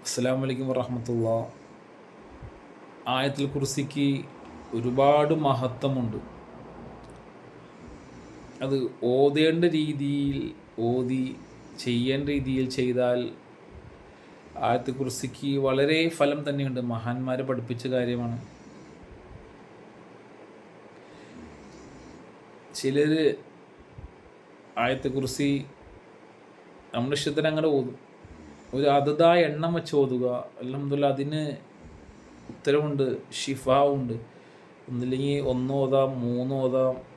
അസ്സാം വലൈക്കും വറഹമത്തുള്ള. ആയത്തിൽ കുറിസിക്ക് ഒരുപാട് മഹത്വമുണ്ട്. അത് ഓതേണ്ട രീതിയിൽ ഓതി ചെയ്യേണ്ട രീതിയിൽ ചെയ്താൽ ആയത്തിൽ കുറിസിക്ക് വളരെ ഫലം തന്നെയുണ്ട്. മഹാന്മാരെ പഠിപ്പിച്ച കാര്യമാണ്. ചിലർ ആയത്തെ കുറിച്ച് നമ്മുടെ ഇഷ്ടത്തിന് അങ്ങനെ ഓതും. ഒരു അതതായ എണ്ണം വെച്ച് ഓതുക. അലഹമുല്ല അതിന് ഉത്തരവുണ്ട് ഷിഫാവുണ്ട്. ഒന്നില്ലെങ്കിൽ ഒന്ന് ഓതാം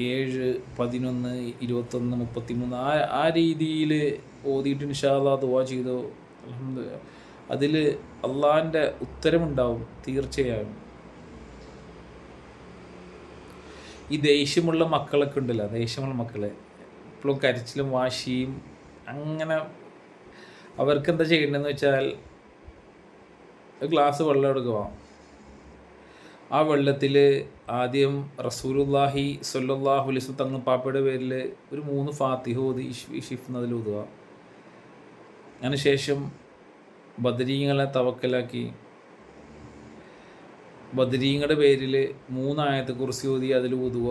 ഏഴ് പതിനൊന്ന് ഇരുപത്തൊന്ന് മുപ്പത്തിമൂന്ന്. ആ ആ രീതിയിൽ ഓതിയിട്ട് നിഷാദ ദുവാ ചെയ്തോ. അലഹമുല്ല അതിൽ അള്ളാഹിന്റെ ഉത്തരമുണ്ടാവും തീർച്ചയായും. ഈ ദേഷ്യമുള്ള മക്കളൊക്കെ ഉണ്ടല്ലോ ദേഷ്യമുള്ള മക്കളെ. ഇപ്പോഴും കരച്ചിലും വാശിയും അങ്ങനെ അവർക്ക് എന്താ ചെയ്യേണ്ടതെന്ന് വെച്ചാൽ ഒരു ഗ്ലാസ് വെള്ളം എടുക്കുക. ആ വെള്ളത്തിൽ ആദ്യം റസൂലുല്ലാഹി സൊല്ലാഹു അലിസ് തങ്ങൾ പാപ്പയുടെ പേരിൽ ഒരു മൂന്ന് ഫാത്തിഹ ഓതി ഷിഫ് അതിൽ ഊതുക അതിനുശേഷം ബദരീങ്ങളെ തവക്കലാക്കി. ബദരീങ്ങളുടെ പേരിൽ മൂന്നായത്തെ കുറിച്ച് ഓതി അതിൽ ഊതുക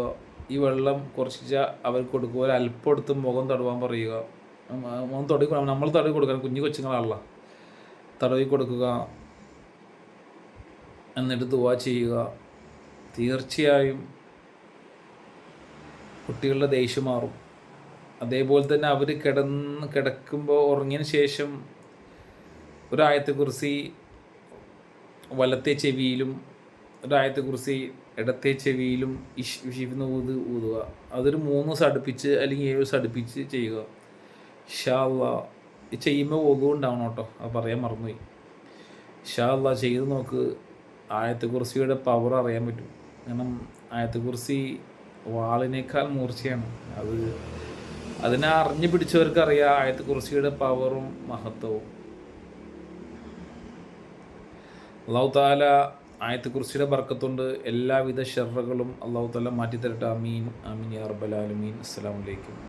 ഈ വെള്ളം കുറച്ച് അവർക്ക് കൊടുക്കുക. അല്പം എടുത്ത് മുഖം തടവാൻ പറയുക. മുഖം തടവി നമ്മൾ തടവി കൊടുക്കണം കുഞ്ഞു കൊച്ചുങ്ങളാണല്ലോ. തടവി കൊടുക്കുക എന്നിട്ട് ദുവാ ചെയ്യുക. തീർച്ചയായും കുട്ടികളുടെ ദേഷ്യം മാറും. അതേപോലെ തന്നെ അവർ കിടന്ന് കിടക്കുമ്പോൾ ഉറങ്ങിയതിന് ശേഷം ഒരായത്തെ കുറിച്ച് വലത്തെ ചെവിയിലും ഒരായത്തെ കുറിച്ച് ഇടത്തെ ചെവിയിലും ഇഷ് ഇഷിന്ന് ഊത് ഊതുക. അതൊരു മൂന്ന് ദിവസം അടുപ്പിച്ച് അല്ലെങ്കിൽ ഏഴ് ദിവസം അടുപ്പിച്ച് ചെയ്യുക. ഷാള്ള ചെയ്യുമ്പോൾ ഒതുവും ഉണ്ടാവണം കേട്ടോ. അത് പറയാൻ മറന്നുപോയി. ഷാള്ള ചെയ്ത് നോക്ക്. ആയത്ത് കുറിസിയുടെ പവർ അറിയാൻ പറ്റും. കാരണം ആയത്ത് കുറിസി വാളിനേക്കാൾ മൂർച്ചയാണ്. അത് അതിനെ അറിഞ്ഞു പിടിച്ചവർക്ക് അറിയാം കുറിസിയുടെ പവറും മഹത്വവും. അള്ളാഹു താല ആയത്തെക്കുറിച്ചിയുടെ ബർക്കത്തുണ്ട്. എല്ലാവിധ ഷെറുകളും അള്ളാഹു താല മാറ്റിത്തരട്ടെ. അമീൻ അമീൻ അർബലാലുമീൻ അസ്സാം വലൈക്കും